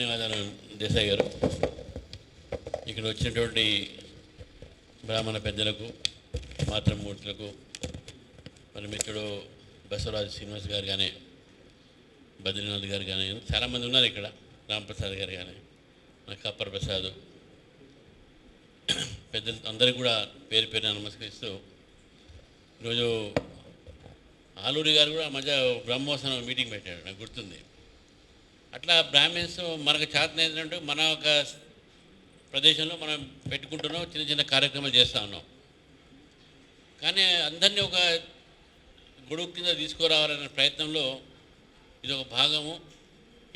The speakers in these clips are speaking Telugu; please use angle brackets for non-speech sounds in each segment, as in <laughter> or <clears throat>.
ధన్యవాదాలు దేశాయ్ గారు. ఇక్కడ వచ్చినటువంటి బ్రాహ్మణ పెద్దలకు మాతృమూర్తులకు మరి మిత్రుడు బసవరాజు శ్రీనివాస్ గారు కానీ బద్రీనాథ్ గారు కానీ చాలామంది ఉన్నారు ఇక్కడ రాంప్రసాద్ గారు కానీ మన కప్పర్ ప్రసాద్. పెద్దలు అందరికీ కూడా పేరు పేరు నమస్కరిస్తూ ఈరోజు ఆలూరి గారు కూడా మధ్య బ్రహ్మోత్సవం మీటింగ్ పెట్టాడు నాకు గుర్తుంది. అట్లా బ్రాహ్మిన్స్ మనకు చేతన ఏంటంటే మన ఒక ప్రదేశంలో మనం పెట్టుకుంటున్నాం చిన్న చిన్న కార్యక్రమాలు చేస్తూ ఉన్నాం. కానీ అందరినీ ఒక గొడుగు కింద తీసుకురావాలనే ప్రయత్నంలో ఇది ఒక భాగము.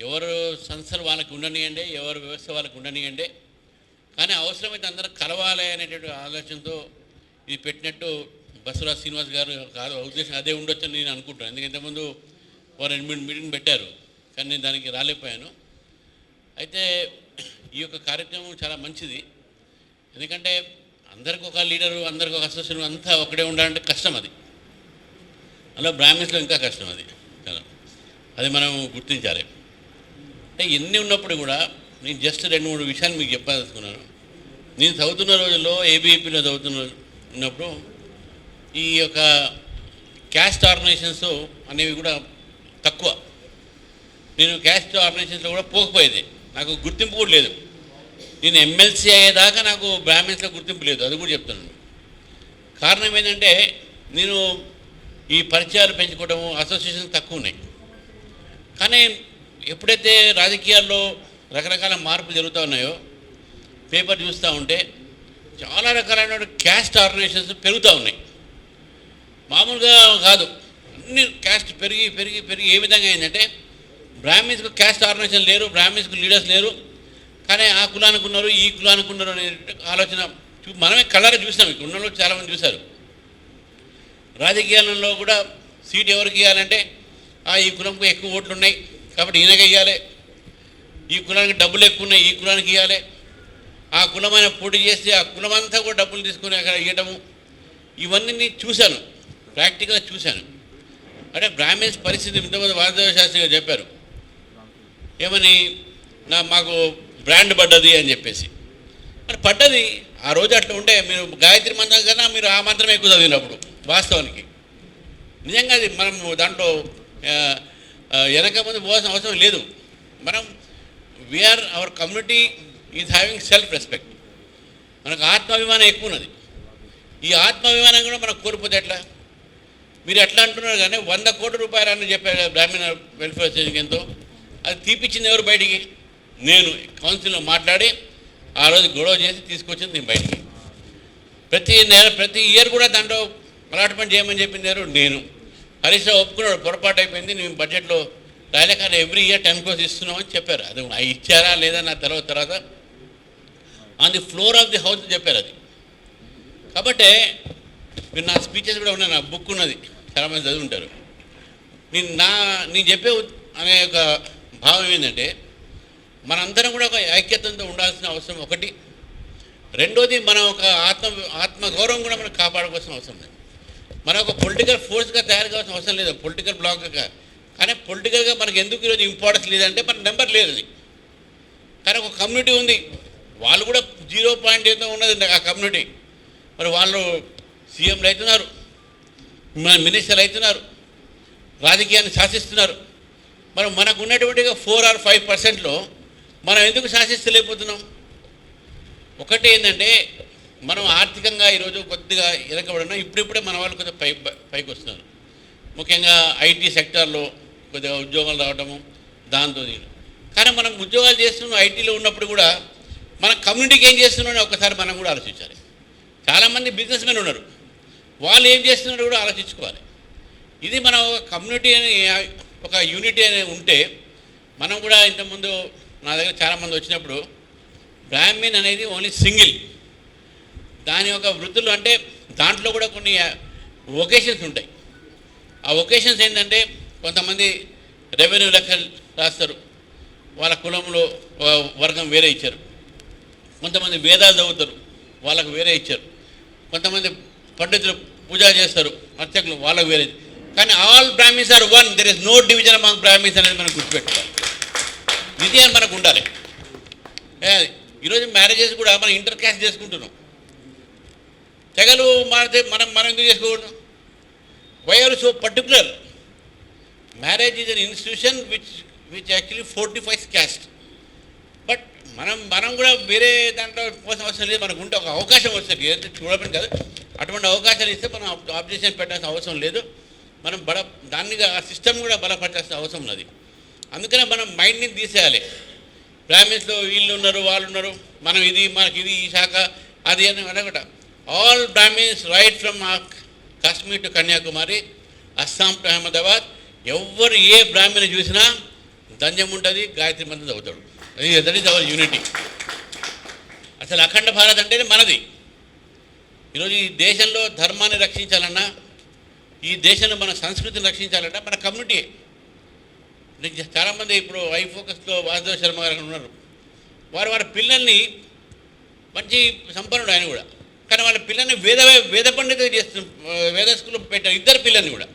ఎవరు సంస్థలు వాళ్ళకి ఉండనియండి ఎవరు వ్యవస్థ వాళ్ళకి ఉండనియండి. కానీ అవసరమైతే అందరూ కలవాలి అనేటువంటి ఆలోచనతో ఇది పెట్టినట్టు బసవరాజ్ శ్రీనివాస్ గారు కాదు ఉద్దేశం అదే ఉండొచ్చని నేను అనుకుంటాను ఎందుకంటే ముందు వారు రెండు మీటింగ్ పెట్టారు. కానీ నేను దానికి రాలేకపోయాను. అయితే ఈ యొక్క కార్యక్రమం చాలా మంచిది. ఎందుకంటే అందరికి ఒక లీడరు అందరికి ఒక అసోసియేషన్ అంతా ఒకటే ఉండాలంటే కష్టం అది. అలా బ్రాహ్మిన్స్లో ఇంకా కష్టం అది. చాలా. అది మనం గుర్తించాలి. అంటే ఎన్ని ఉన్నప్పుడు కూడా నేను జస్ట్ రెండు మూడు విషయాలు మీకు చెప్పదలుచుకున్నాను నేను చదువుతున్న రోజుల్లో ఏబీఈపీలో చదువుతున్న ఉన్నప్పుడు ఈ యొక్క క్యాస్ట్ ఆర్గనైజేషన్స్ అనేవి కూడా తక్కువ. నేను క్యాస్ట్ ఆర్గనైజేషన్స్లో కూడా పోకపోయేది. నాకు గుర్తింపు కూడా లేదు. నేను ఎమ్మెల్సీ అయ్యేదాకా నాకు బ్రాహ్మిన్స్లో గుర్తింపు లేదు. అది కూడా చెప్తున్నాను. కారణం ఏంటంటే నేను ఈ పరిచయాలు పెంచుకోవడం అసోసియేషన్ తక్కువ ఉన్నాయి. కానీ ఎప్పుడైతే రాజకీయాల్లో రకరకాల మార్పులు జరుగుతూ ఉన్నాయో పేపర్ చూస్తూ ఉంటే చాలా రకాలైన క్యాస్ట్ ఆర్గనైజేషన్స్ పెరుగుతూ ఉన్నాయి. మామూలుగా కాదు. అన్ని క్యాస్ట్ పెరిగి పెరిగి పెరిగి ఏ విధంగా అయిందంటే బ్రాహ్మిన్స్కు క్యాస్ట్ ఆర్గనైజేషన్ లేరు బ్రాహ్మిన్స్కు లీడర్స్ లేరు. కానీ ఆ కులానికి ఉన్నారు ఈ కులానికి ఉన్నారు అనే ఆలోచన చూ- మనమే కళ్ళారా చూసినాం ఇక్కడ ఉన్న చాలామంది చూశారు. రాజకీయాలలో కూడా సీట్ ఎవరికి ఇవ్వాలంటే ఆ ఈ కులంకు ఎక్కువ ఓట్లు ఉన్నాయి కాబట్టి ఈయనకి ఇవ్వాలి. ఈ కులానికి డబ్బులు ఎక్కువ ఉన్నాయి ఈ కులానికి ఇవ్వాలి. ఆ కులమైన పోటీ చేస్తే ఆ కులమంతా కూడా డబ్బులు తీసుకుని అక్కడ ఇవ్వడము ఇవన్నీ చూశాను ప్రాక్టికల్గా చూశాను. అంటే బ్రాహ్మిన్స్ పరిస్థితి ఇంతమంది వాసుదేవ శాస్త్రి గారు చెప్పారు. ఏమని? నా మాకు బ్రాండ్ పడ్డది అని చెప్పేసి. మరి పడ్డది ఆ రోజు అట్లా ఉంటే మీరు గాయత్రి మంత్రం కన్నా మీరు ఆ మంత్రం ఎక్కువ చదివినప్పుడు వాస్తవానికి. నిజంగా అది మనం దాంట్లో వెనక ముందు పోవాల్సిన అవసరం లేదు. మనం we are our community is having self respect మనకు ఆత్మాభిమానం ఎక్కువ ఉన్నది. ఈ ఆత్మాభిమానం కూడా మనకు కోల్పోతే ఎట్లా? మీరు ఎట్లా అంటున్నారు కానీ వంద కోట్ల రూపాయలు అని చెప్పారు బ్రాహ్మణ వెల్ఫేర్ అసోసియేషన్కి ఎంతో. అది తీపిచ్చింది ఎవరు బయటికి? నేను. కౌన్సిల్లో మాట్లాడి ఆ రోజు గొడవ చేసి తీసుకొచ్చింది నేను బయటికి. ప్రతి నెల ప్రతి ఇయర్ కూడా దాంట్లో అలాట్మెంట్ చేయమని చెప్పింది ఎవరు నేను. హరీష్ రావు ఒప్పుకున్నాడు పొరపాటు అయిపోయింది నేను బడ్జెట్లో రాయలే కానీ ఎవ్రీ ఇయర్ టెన్ కోర్స్ ఇస్తున్నామని చెప్పారు. అది ఆ ఇచ్చారా లేదా నా తర్వాత తర్వాత on the floor of the house చెప్పారు అది. కాబట్టి మీరు నా స్పీచెస్ కూడా ఉన్నాయి నా బుక్ ఉన్నది చాలామంది చదువుంటారు. నేను నా నేను చెప్పే అనే ఒక భావం ఏంటంటే మనందరం కూడా ఒక ఐక్యతతో ఉండాల్సిన అవసరం ఒకటి. రెండోది మనం ఒక ఆత్మ ఆత్మగౌరవం కూడా మనం కాపాడుకోవాల్సిన అవసరం లేదు. మనం ఒక పొలిటికల్ ఫోర్స్గా తయారు కావాల్సిన అవసరం లేదు. పొలిటికల్ బ్లాక్గా కానీ పొలిటికల్గా మనకి ఎందుకు ఈరోజు ఇంపార్టెన్స్ లేదంటే మన నెంబర్ లేదు అది కానీ ఒక కమ్యూనిటీ ఉంది. వాళ్ళు కూడా జీరో పాయింట్ ఏదో ఉన్నది ఆ కమ్యూనిటీ మరి వాళ్ళు సీఎంలు అవుతున్నారు. మన మినిస్టర్లు అవుతున్నారు. రాజకీయాన్ని శాసిస్తున్నారు. మనం మనకు ఉన్నటువంటిగా ఫోర్ ఆర్ ఫైవ్ పర్సెంట్లో మనం ఎందుకు శాసిస్తలేకపోతున్నాం? ఒకటి ఏంటంటే మనం ఆర్థికంగా ఈరోజు కొద్దిగా వెనకబడినా ఇప్పుడిప్పుడే మన వాళ్ళు కొద్దిగా పై పైకి వస్తున్నారు. ముఖ్యంగా ఐటీ సెక్టార్లో కొద్దిగా ఉద్యోగాలు రావడము దాంతో దీని. కానీ మనం ఉద్యోగాలు చేస్తున్నాం ఐటీలో ఉన్నప్పుడు కూడా మన కమ్యూనిటీకి ఏం చేస్తున్నామని ఒకసారి మనం కూడా ఆలోచించాలి. చాలామంది బిజినెస్ మెన్ ఉన్నారు. వాళ్ళు ఏం చేస్తున్నారో కూడా ఆలోచించుకోవాలి. ఇది మన కమ్యూనిటీ అని ఒక యూనిటీ అనేది ఉంటే మనం కూడా ఇంతకుముందు నా దగ్గర చాలామంది వచ్చినప్పుడు బ్రాహ్మిన్ అనేది ఓన్లీ సింగిల్ దాని యొక్క వృత్తులు అంటే దాంట్లో కూడా కొన్ని ఒకేషన్స్ ఉంటాయి. ఆ ఒకేషన్స్ ఏంటంటే కొంతమంది రెవెన్యూ లెక్కలు రాస్తారు. వాళ్ళ కులంలో వర్గం వేరే ఇచ్చారు. కొంతమంది వేదాలు చదువుతారు వాళ్ళకు వేరే ఇచ్చారు. కొంతమంది పండితులు పూజ చేస్తారు అర్చకులు వాళ్ళకు వేరే. కానీ all Brahmins are one. There is no division among Brahmins అనేది మనం గుర్తుపెట్టుకోవాలి. విజయం మనకు ఉండాలి. ఈరోజు మ్యారేజెస్ కూడా మనం ఇంటర్ క్యాస్ట్ చేసుకుంటున్నాం. తెగలు మారితే మనం మనం ఎందుకు చేసుకోకూడదు? Why are so particular marriage is an institution which which actually fortifies caste but మనం మనం కూడా వేరే దాంట్లో కోసం అవసరం లేదు. మనకు ఉంటే ఒక అవకాశం వస్తుంది. ఏదైతే చూడమని కాదు అటువంటి అవకాశాలు ఇస్తే మనం ఆబ్జెక్షన్ పెట్టాల్సిన అవసరం లేదు. మనం బల దాన్ని ఆ సిస్టమ్ కూడా బలపరచాల్సిన అవసరం ఉన్నది. అందుకనే మనం మైండ్ని తీసేయాలి. బ్రాహ్మిన్స్లో వీళ్ళు ఉన్నారు వాళ్ళు ఉన్నారు మనం ఇది మనకి ఇది ఈ శాఖ అది అని అనకట all Brahmins right from Kashmir to Kanyakumari Assam to Ahmedabad ఎవరు ఏ బ్రాహ్మణ చూసినా దంజం ఉంటుంది గాయత్రి మంత్రం చదువుతాడు. అది దట్ ఈస్ అవర్ యూనిటీ అసలు అఖండ భారత్ అంటేనే మనది. ఈరోజు ఈ దేశంలో ధర్మాన్ని రక్షించాలన్నా ఈ దేశంలో మన సంస్కృతిని రక్షించాలంటే మన కమ్యూనిటీ. చాలామంది ఇప్పుడు ఐ ఫోకస్లో వాసుదేవ శర్మ గారు ఉన్నారు. వారు వారి పిల్లల్ని మంచి సంపన్నుడు ఆయన కూడా. కానీ వాళ్ళ పిల్లల్ని వేద వేద పండితులు చేస్తున్న వేద స్కూల్లో పెట్టారు ఇద్దరు పిల్లల్ని కూడా.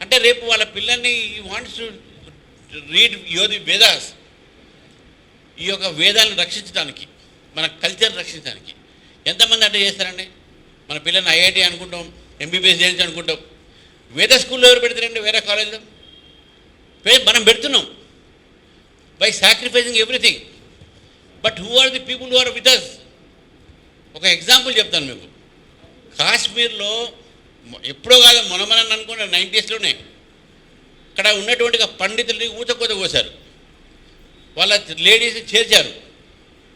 అంటే రేపు వాళ్ళ పిల్లల్ని వాంట్స్ టు రీడ్ యోది వేదాస్. ఈ యొక్క వేదాలను రక్షించడానికి మన కల్చర్ రక్షించడానికి ఎంతమంది అంటే చేస్తారండి? మన పిల్లల్ని ఐఐటి అనుకుంటాం. ఎంబీబీఎస్ చేయించు అనుకుంటాం. వేద స్కూల్లో ఎవరు పెడతారండి వేరే కాలేజ్లో? మనం పెడుతున్నాం. By sacrificing everything but who are the people who are with us ఒక ఎగ్జాంపుల్ చెప్తాను మీకు. కాశ్మీర్లో ఎప్పుడో కాదు మొనమనని అనుకున్న నైంటీస్లోనే అక్కడ ఉన్నటువంటి ఒక పండితుల్ని ఊచకోత కోసారు వాళ్ళ లేడీస్ చేర్చారు.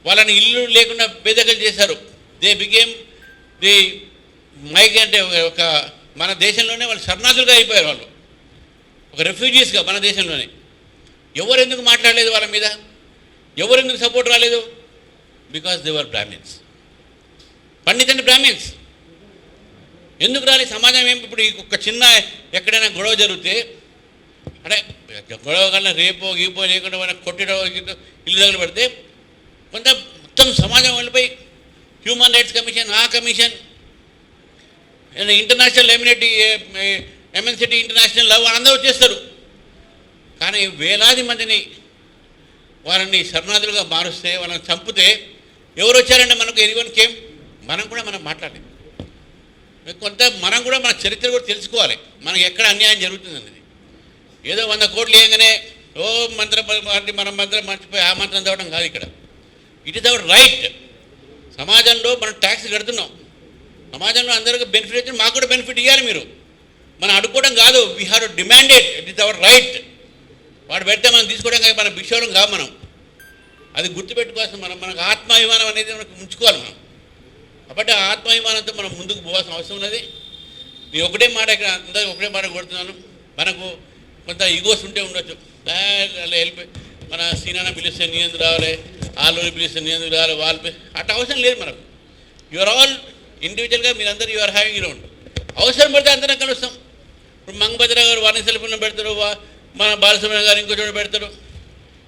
వాళ్ళని ఇల్లు లేకుండా బెదకలు చేశారు. దే బిగేమ్ ది మైక్ అంటే ఒక మన దేశంలోనే వాళ్ళు శరణార్థులుగా అయిపోయారు వాళ్ళు. ఒక రెఫ్యూజీస్గా మన దేశంలోనే. ఎవరు ఎందుకు మాట్లాడలేదు వాళ్ళ మీద? ఎవరు ఎందుకు సపోర్ట్ రాలేదు because they're Brahmins Pandit Brahmins ఎందుకు రాలి? సమాజం ఏం ఇప్పుడు ఒక చిన్న ఎక్కడైనా గొడవ జరిగితే అంటే గొడవ కన్నా రేపో గీపో లేకుండా మన కొట్టిడో ఇల్లు దగ్గర పెడితే కొంత మొత్తం సమాజం వెళ్ళిపోయి హ్యూమన్ రైట్స్ కమిషన్ ఆ commission international amenity ఎంఎన్సిటీ international love అందరూ వచ్చేస్తారు. కానీ వేలాది మందిని వారిని శరణార్థులుగా మారుస్తే వాళ్ళని చంపితే ఎవరు వచ్చారంటే మనకు? ఎనివన్ కేమ్ మనం కూడా మనం మాట్లాడలేదు కొంత మనం కూడా మన చరిత్ర కూడా తెలుసుకోవాలి. మనకి ఎక్కడ అన్యాయం జరుగుతుంది అనేది ఏదో వంద కోట్లు వేయగానే ఓ మంత్రం అంటే మనం మంత్రం మర్చిపోయి ఆ మంత్రం చదవడం కాదు ఇక్కడ. ఇట్ ఇస్ అవర్ రైట్ సమాజంలో మనం ట్యాక్స్ కడుతున్నాం. సమాజంలో అందరికీ బెనిఫిట్ వచ్చి మాకు కూడా బెనిఫిట్ ఇవ్వాలి మీరు. మనం అడుక్కోవడం కాదు we have demanded it is our right వాడు పెడితే మనం తీసుకోవడం కాదు మనం బిషోడం కాదు మనం. అది గుర్తుపెట్టుకోవాల్సిన మనం మనకు ఆత్మాభిమానం అనేది మనకు ఉంచుకోవాలి మనం. కాబట్టి ఆ ఆత్మాభిమానంతో మనం ముందుకు పోవాల్సిన అవసరం ఉన్నది. నేను ఒకటే మాట ఇక్కడ అందరికీ ఒకటే మాట కొడుతున్నాను. మనకు కొంత ఈగోస్ ఉంటే ఉండొచ్చు. అలా వెళ్ళిపోయి మన సీనాన్న పిలిస్తే నీ ఎందుకు రావాలి వాళ్ళు పిలిస్తే నీ ఎందుకు రావాలి వాళ్ళు అట్లా అవసరం లేదు మనకు. యువర్ ఆల్ ఇండివిజువల్గా మీరందరూ యువర్ హ్యావింగ్ యూర్ అవసరం పడితే అందరం కలుస్తాం. ఇప్పుడు మంగభద్ర గారు వాణి సెల్ఫోన్లో పెడతారు వా- మన బాలసుబ్రహ్మణ్యం గారు ఇంకో చోట పెడతారు.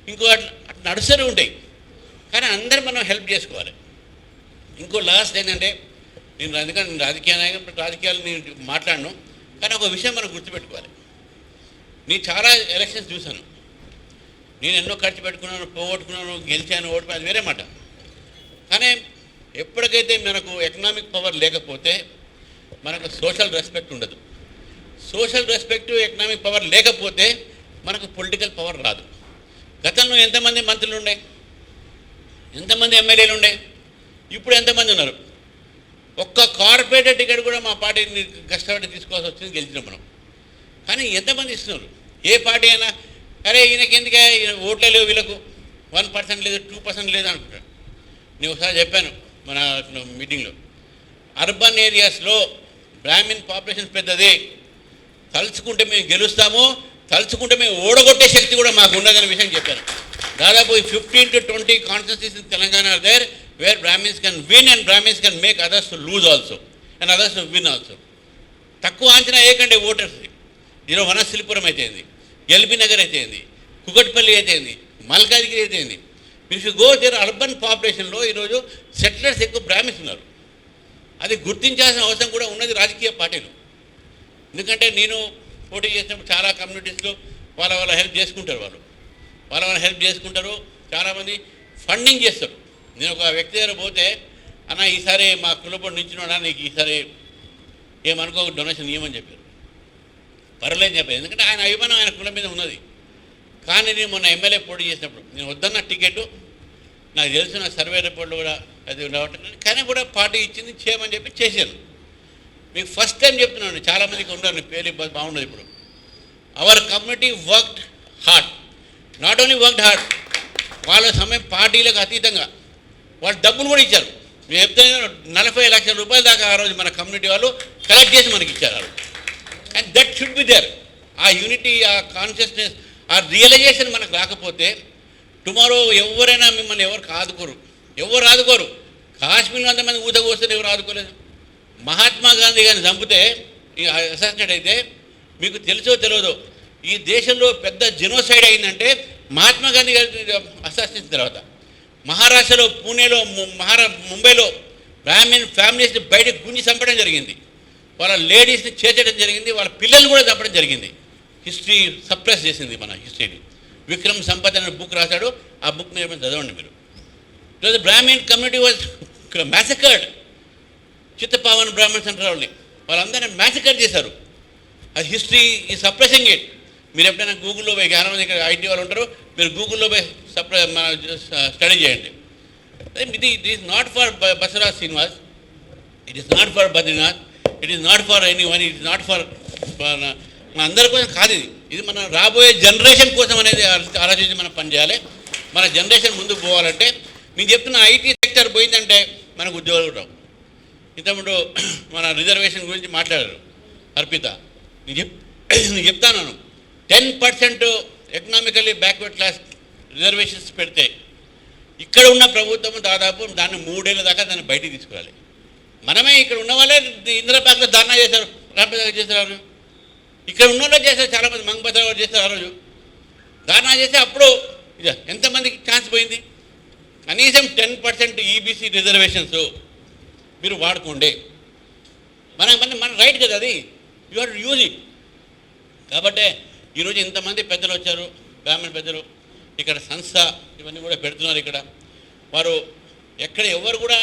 ఇంకో అట్లా అట్లా నడుస్తూనే ఉంటాయి. కానీ అందరం మనం హెల్ప్ చేసుకోవాలి. ఇంకో లాస్ట్ ఏంటంటే నేను అందుకని రాజకీయ నాయకులు రాజకీయాలు నేను మాట్లాడను కానీ ఒక విషయం మనం గుర్తుపెట్టుకోవాలి. నేను చాలా ఎలక్షన్స్ చూశాను. నేను ఎన్నో ఖర్చు పెట్టుకున్నాను పోగొట్టుకున్నాను గెలిచాను ఓడిపోయాను అది వేరే మాట. కానీ ఎప్పటికైతే మనకు ఎకనామిక్ పవర్ లేకపోతే మనకు సోషల్ రెస్పెక్ట్ ఉండదు. సోషల్ రెస్పెక్ట్ ఎకనామిక్ పవర్ లేకపోతే మనకు పొలిటికల్ పవర్ రాదు. గతంలో ఎంతమంది మంత్రులు ఉండే? ఎంతమంది ఎమ్మెల్యేలు ఉండే? ఇప్పుడు ఎంతమంది ఉన్నారు? ఒక్క కార్పొరేటర్ టికెట్ కూడా మా పార్టీని కష్టపడి తీసుకోవాల్సి వచ్చింది గెలిచినాం మనం. కానీ ఎంతమంది ఇస్తున్నారు? ఏ పార్టీ అయినా అరే ఈయనకి ఎందుకే ఓట్లే లేవు వీళ్ళకు? వన్ పర్సెంట్ లేదు టూ పర్సెంట్ లేదు అనుకుంటాడు నేను ఒకసారి చెప్పాను మన మీటింగ్లో. అర్బన్ ఏరియాస్లో బ్రాహ్మిన్ పాపులేషన్ పెద్దది. తలుచుకుంటే మేము గెలుస్తాము తలుచుకుంటే మేము ఓడగొట్టే శక్తి కూడా మాకు ఉండదనే విషయం చెప్పాను దాదాపు fifteen to twenty constituencies in Telangana there where Brahmins can win and Brahmins can make others to lose also and others to win also తక్కువ అంచనా ఏకంటే ఓటర్స్ ఈరోజు వనస్థలిపురం అయితేంది ఎల్బీ నగర్ అయితేంది కుకట్పల్లి అయితేంది మల్కాజ్గిరి అయితేంది if you go there urban పాపులేషన్లో ఈరోజు సెటిలర్స్ ఎక్కువ బ్రాహ్మిన్స్ ఉన్నారు. అది గుర్తించాల్సిన అవసరం కూడా ఉన్నది రాజకీయ పార్టీలు. ఎందుకంటే నేను పోటీ చేసినప్పుడు చాలా కమ్యూనిటీస్లో వాళ్ళ వాళ్ళ హెల్ప్ చేసుకుంటారు వాళ్ళు. వాళ్ళ వాళ్ళ హెల్ప్ చేసుకుంటారు చాలామంది ఫండింగ్ చేస్తారు. నేను ఒక వ్యక్తి దగ్గర పోతే అన్న ఈసారి మా కులపడి నుంచినోడా? నీకు ఈసారి ఏమనుకో డొనేషన్ ఇవ్వమని చెప్పారు. పర్లేదు చెప్పారు. ఎందుకంటే ఆయన అభిమానం ఆయన కులం మీద ఉన్నది. కానీ నేను మొన్న ఎమ్మెల్యే పోటీ చేసినప్పుడు నేను వద్దన్న టికెట్ నాకు తెలిసిన సర్వే రిపోర్ట్లు కూడా అది రావటం కానీ కూడా పార్టీ ఇచ్చింది చేయమని చెప్పి చేశాను. మీకు ఫస్ట్ టైం చెప్తున్నాను చాలామందికి ఉండాలి పేరు బాగుండదు ఇప్పుడు. Our community worked hard not only worked hard వాళ్ళ సమయం పార్టీలకు అతీతంగా వాళ్ళు డబ్బులు కూడా ఇచ్చారు. మేము చెప్తే నలభై లక్షల రూపాయల దాకా ఆ రోజు మన కమ్యూనిటీ వాళ్ళు కలెక్ట్ చేసి మనకి ఇచ్చారు. And that should be there uh unity uh consciousness uh realization మనకు రాకపోతే టుమారో ఎవరైనా మిమ్మల్ని ఎవరు ఆదుకోరు ఎవరు ఆదుకోరు కాశ్మీర్లో అంతమంది ఊత ఎవరు ఆదుకోలేదు. మహాత్మా గాంధీ గారిని చంపితే అసాసినేట్ అయితే మీకు తెలుసో తెలియదో ఈ దేశంలో పెద్ద జెనోసైడ్ అయిందంటే మహాత్మా గాంధీ గారి అసాసినేషన్ తర్వాత. మహారాష్ట్రలో పూణేలో మహారా ముంబైలో బ్రాహ్మిన్ ఫ్యామిలీస్ని బయటకు గుంజి చంపడం జరిగింది. వాళ్ళ లేడీస్ని చేర్చడం జరిగింది. వాళ్ళ పిల్లల్ని కూడా చంపడం జరిగింది. హిస్టరీ సప్రెస్ చేసింది మన హిస్టరీని. విక్రమ్ సంపత్ అనే బుక్ రాశాడు ఆ బుక్ మీరు చదవండి మీరు. The Brahmin community was <laughs> massacred Chitpavan Brahmins centre వాళ్ళని వాళ్ళందరినీ మ్యాసకర్ చేశారు. అది హిస్టరీ ఈ సప్రెసింగ్ ఇట్ మీరు ఎప్పుడైనా గూగుల్లో పోయి చాలా మంది ఇక్కడ ఐటీ వాళ్ళు ఉంటారు మీరు గూగుల్లో పోయి సప్రె మన స్టడీ చేయండి. ఇది it is not for Basaraj Srinivas it is not for Badrinath it is not for anyone it is not for మన అందరి కోసం కాదు ఇది. ఇది మన రాబోయే జనరేషన్ కోసం అనేది ఆలోచించి మనం పనిచేయాలి. మన జనరేషన్ ముందుకు పోవాలంటే నేను చెప్తున్న ఐటీ సెక్టర్ పోయిందంటే మనకు ఉద్యోగాలు రావు. ఇంతకుముందు <clears throat> మన రిజర్వేషన్ గురించి మాట్లాడారు అర్పిత. నేను చెప్ <clears throat> నేను చెప్తాను ten percent economically backward class reservations పెడితే ఇక్కడ ఉన్న ప్రభుత్వం దాదాపు దాన్ని మూడేళ్ళ దాకా దాన్ని బయటికి తీసుకురాలి. మనమే ఇక్కడ ఉన్న వాళ్ళే ఇందిరా పార్క్లో ధర్నా చేశారు. రామప్రసాద్ చేశారు ఇక్కడ ఉన్న వాళ్ళు చేశారు చాలామంది మంగపతి గారు చేశారు ఆ రోజు. ధర్నా చేస్తే అప్పుడు ఇక ఎంతమందికి ఛాన్స్ పోయింది? కనీసం టెన్ పర్సెంట్ ఈబీసీ రిజర్వేషన్స్ మీరు వాడుకోండి. మన మన మన రైట్ కదా అది. యూ హార్ యూజ్ ఇట్ కాబట్టి ఈరోజు ఇంతమంది పెద్దలు వచ్చారు బ్రాహ్మణ పెద్దలు. ఇక్కడ సంస్థ ఇవన్నీ కూడా పెడుతున్నారు ఇక్కడ. వారు ఎక్కడ ఎవరు కూడా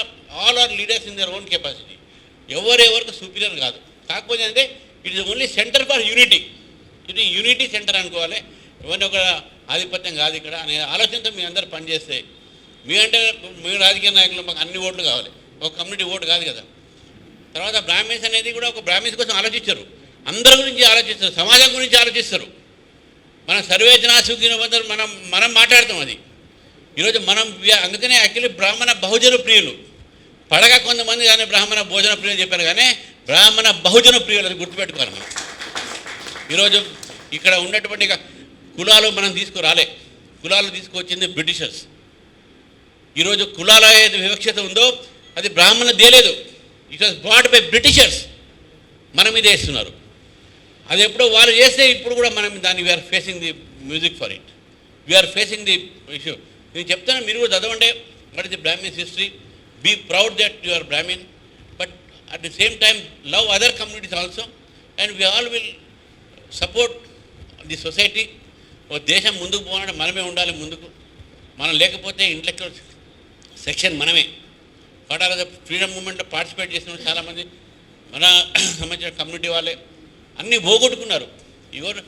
all are leaders in their own capacity ఎవరు ఎవరికి సుపీరియర్ కాదు. కాకపోతే అంటే it is only centre for unity ఇది యూనిటీ సెంటర్ అనుకోవాలి. ఎవరిని ఒక ఆధిపత్యం కాదు ఇక్కడ. అనే ఆలోచనతో మీ అందరు పనిచేస్తే మీ అంటే మీ రాజకీయ నాయకులు మాకు అన్ని ఓట్లు కావాలి. ఒక కమ్యూనిటీ ఓటు కాదు కదా. తర్వాత బ్రాహ్మిన్స్ అనేది కూడా ఒక బ్రాహ్మిన్స్ కోసం ఆలోచించరు. అందరి గురించి ఆలోచిస్తారు. సమాజం గురించి ఆలోచిస్తారు. మన సర్వేచనా సుఖిన మనం మనం మాట్లాడతాం అది. ఈరోజు మనం అందుకనే యాక్చువల్లీ బ్రాహ్మణ బహుజన ప్రియులు. పడగ కొంతమంది కానీ బ్రాహ్మణ భోజన ప్రియులు చెప్పారు. కానీ బ్రాహ్మణ బహుజన ప్రియులు అది గుర్తుపెట్టుకోవాలి మనం. ఈరోజు ఇక్కడ ఉన్నటువంటి కులాలు మనం తీసుకురాలే. కులాలు తీసుకొచ్చింది బ్రిటిషర్స్. ఈరోజు కులాల ఏది వివక్షత ఉందో అది బ్రాహ్మణ దేలేదు it was bought by Britishers మన మీద వేస్తున్నారు. అది ఎప్పుడో వాళ్ళు చేస్తే ఇప్పుడు కూడా మనం దాన్ని we are facing the music for it we are facing the issue నేను చెప్తాను మీరు కూడా చదవండి. What is the Brahmins history be proud that you are Brahmin at the same time love other communities also and we all will support the society ఓ దేశం ముందుకు పోవాలంటే మనమే ఉండాలి ముందుకు. మనం లేకపోతే ఇంటలెక్చువల్ సెక్షన్ మనమే. పటాల ఫ్రీడమ్ మూమెంట్లో పార్టిసిపేట్ చేసిన వాళ్ళు చాలామంది మన <clears throat> సంబంధించిన కమ్యూనిటీ వాళ్ళే. అన్నీ పోగొట్టుకున్నారు. ఎవరు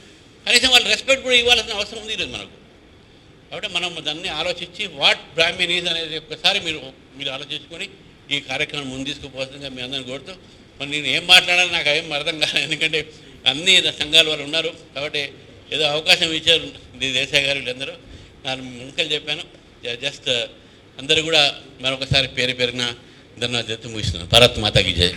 కనీసం వాళ్ళు రెస్పెక్ట్ కూడా ఇవ్వాల్సిన అవసరం ఉంది ఈరోజు మనకు. కాబట్టి మనం దాన్ని ఆలోచించి వాట్ బ్రాహ్మణ్ అనేది ఒక్కసారి మీరు మీరు ఆలోచించుకొని ఈ కార్యక్రమం ముందు తీసుకుపోతుందిగా మీ అందరిని కోరుతూ మరి నేను ఏం మాట్లాడాలి నాకు ఏం అర్థం కాలేదు. ఎందుకంటే అన్ని సంఘాల వారు ఉన్నారు కాబట్టి ఏదో అవకాశం ఇచ్చారు ది దేశాయ్ గారు వీళ్ళందరూ. నేను ముంకలు చెప్పాను. జస్ట్ అందరూ కూడా మరొకసారి పేరు పేరున ధన్యవాదాలు ముగిస్తున్నాను. భారత్ మాతాకి జయ